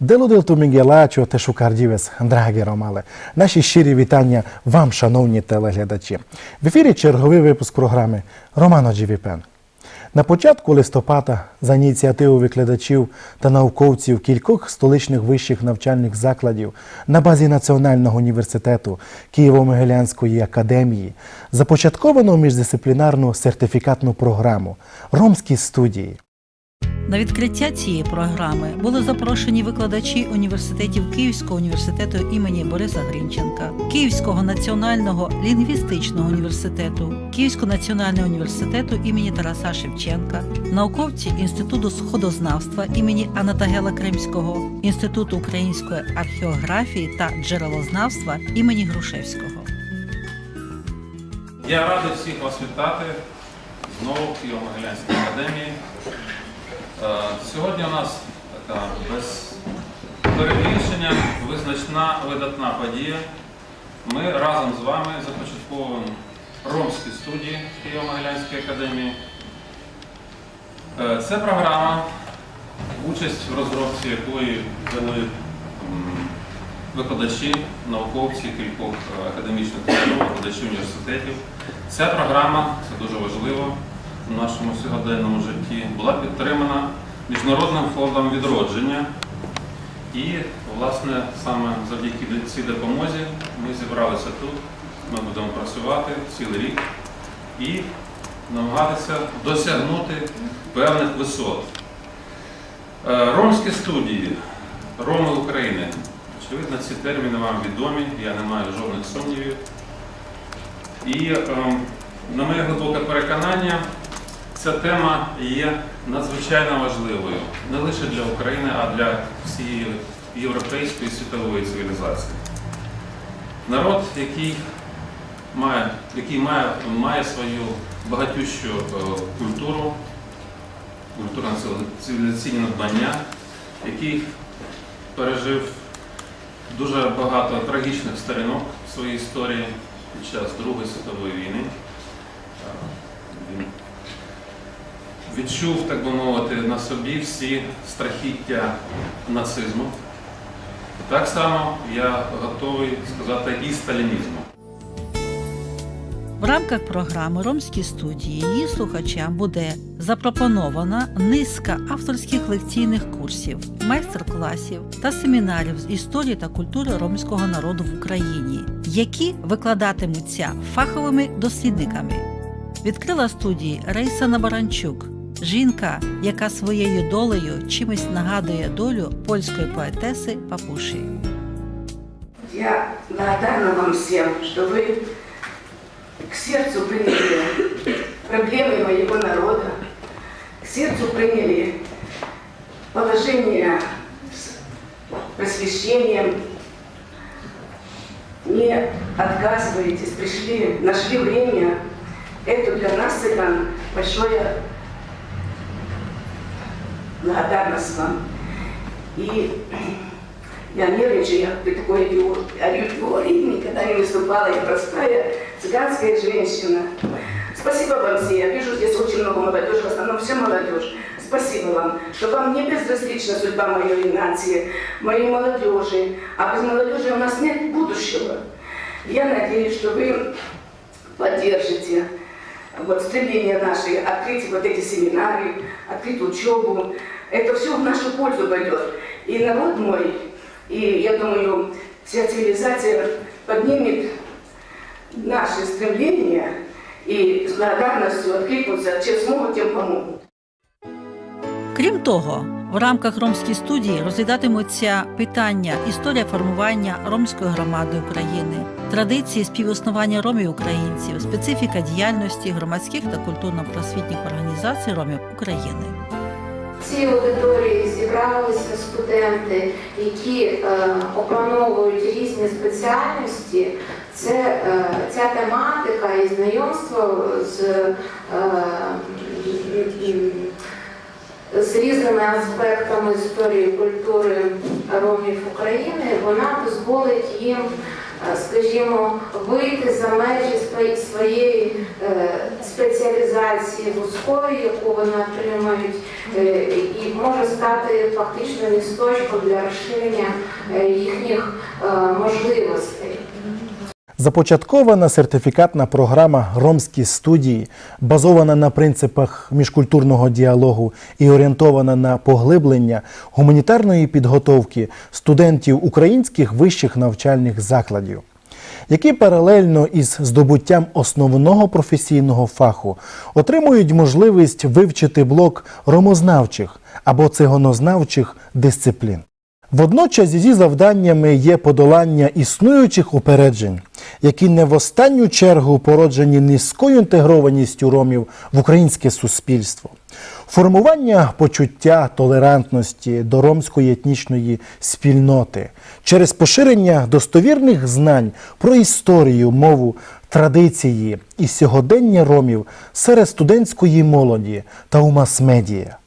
Делудилту Мігелачо те шукардівець, драгі ромале. Наші щирі вітання вам, шановні телеглядачі. В ефірі черговий випуск програми Романо Джівіпен. На початку листопада за ініціативу викладачів та науковців кількох столичних вищих навчальних закладів на базі Національного університету Києво-Могилянської академії започатковано міждисциплінарну сертифікатну програму Ромські студії. На відкриття цієї програми були запрошені викладачі університетів Київського університету імені Бориса Грінченка, Київського національного лінгвістичного університету, Київського національного університету імені Тараса Шевченка, науковці Інституту сходознавства імені Анатагела Кримського, Інституту української археографії та джерелознавства імені Грушевського. Я радий всіх вас вітати знову в Києво-Могилянській академії. Е, Сьогодні у нас така без перебільшення визначна видатна подія. Ми разом з вами започатковуємо ромські студії в Києво-Могилянській академії. Е, Це програма, участь в розробці якої взяли викладачі, науковці кількох е, академічних установ, викладачі університетів. Ця програма, це дуже важливо в нашому сьогоденному житті, була підтримана Міжнародним фондом відродження. І, власне, саме завдяки цій допомозі ми зібралися тут. Ми будемо працювати цілий рік і намагатися досягнути певних висот. Е, Ромські студії, Роми України. Очевидно, ці терміни вам відомі, я не маю жодних сумнівів. І, ем, на моє глибоке переконання, ця тема є надзвичайно важливою не лише для України, а для всієї європейської світової цивілізації. Народ, який має, який має, має свою багатющу е, культуру, культурно-цивілізаційні надбання, який пережив дуже багато трагічних сторінок своїй історії під час Другої світової війни. Е, Він відчув, так би мовити, на собі всі страхіття нацизму. Так само я готовий сказати і сталінізму. В рамках програми Ромські студії її слухачам буде запропонована низка авторських лекційних курсів, майстер-класів та семінарів з історії та культури ромського народу в Україні, які викладатимуться фаховими дослідниками. Відкрила студії Рейса Набаранчук, жінка, яка своєю долею чимось нагадує долю польської поетеси Папуші. Я благодарна вам всем, что вы к сердцу приняли проблемы моего народа, к сердцу приняли положение с просвещением, не отказываетесь, пришли, нашли время. Это для нас, цыган, большое благодарность вам. И я нервничаю, я при такой аудитории никогда не выступала, я простая цыганская женщина. Спасибо вам все, я вижу здесь очень много молодежи, в основном все молодежь. Спасибо вам, что вам не безразлична судьба моей нации, моей молодежи, а без молодежи у нас нет будущего. Я надеюсь, что вы поддержите вот стремление наши открыть вот эти семинары, открыть учебу. Это все в нашу пользу пойдет. И народ мой, и я думаю, вся цивилизация поднимет наши стремления и с благодарностью откликнутся, чем смогут, тем помогут. Крім того, в рамках ромської студії розглядатимуться питання історія формування ромської громади України, традиції співіснування ромів українців, специфіка діяльності громадських та культурно-просвітніх організацій ромів України. В цій аудиторії зібралися студенти, які е, опановують різні спеціальності. Це е, ця тематика і знайомство з, е, з різними аспектами історії культури ромів України, вона дозволить їм е, скажімо, вийти за межі своєї е, спеціалізації вузької, яку вони отримають, е, і може стати фактично місточком для розширення їхніх можливостей. Започаткована сертифікатна програма Ромські студії, базована на принципах міжкультурного діалогу і орієнтована на поглиблення гуманітарної підготовки студентів українських вищих навчальних закладів, які паралельно із здобуттям основного професійного фаху отримують можливість вивчити блок ромознавчих або цигонознавчих дисциплін. Водночас її завданнями є подолання існуючих упереджень, які не в останню чергу породжені низькою інтегрованістю ромів в українське суспільство, формування почуття толерантності до ромської етнічної спільноти через поширення достовірних знань про історію, мову, традиції і сьогодення ромів серед студентської молоді та у мас-медіа.